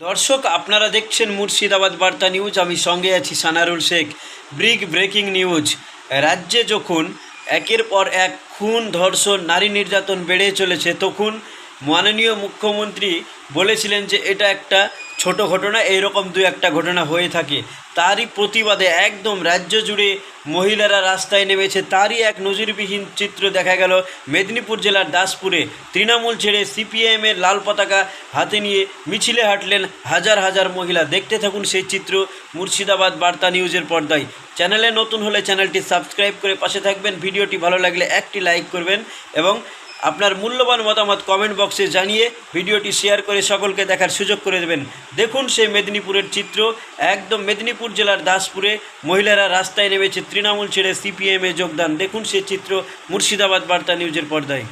দর্শক, আপনারা দেখছেন মুর্শিদাবাদ বার্তা নিউজ। আমি সঙ্গে আছি Sanarul Sheikh. Brick breaking news. রাজ্যে যখন একের পর এক খুন, ধর্ষণ, নারী নির্যাতন বেড়ে চলেছে, তখন মাননীয় মুখ্যমন্ত্রী বলেছিলেন যে এটা একটা ছোট ঘটনা, এইরকম দু একটা ঘটনা হয়ে থাকে। তারই প্রতিবাদে একদম রাজ্য জুড়ে মহিলারা রাস্তায় নেমেছে, তারই এক নজিরবিহীন চিত্র দেখা গেল মেদিনীপুর জেলার দাসপুরে। তৃণমূল ছেড়ে সিপিএমের লাল পতাকা হাতে নিয়ে মিছিলে হাঁটলেন হাজার হাজার মহিলা। দেখতে থাকুন সেই চিত্র মুর্শিদাবাদ বার্তা নিউজের পর্দায়। চ্যানেলে নতুন হলে চ্যানেলটি সাবস্ক্রাইব করে পাশে থাকবেন। ভিডিওটি ভালো লাগলে একটি লাইক করবেন এবং আপনার মূল্যবান মতামত কমেন্ট বক্সে জানিয়ে ভিডিওটি শেয়ার করে সকলকে দেখার সুযোগ করে দেবেন। দেখুন সেই মেদিনীপুরের চিত্র, একদম মেদিনীপুর জেলার দাসপুরে মহিলারা রাস্তায় নেমেছে, তৃণমূল ছেড়ে সিপিএমে যোগদান। দেখুন সে চিত্র মুর্শিদাবাদ বার্তা নিউজের পর্দায়।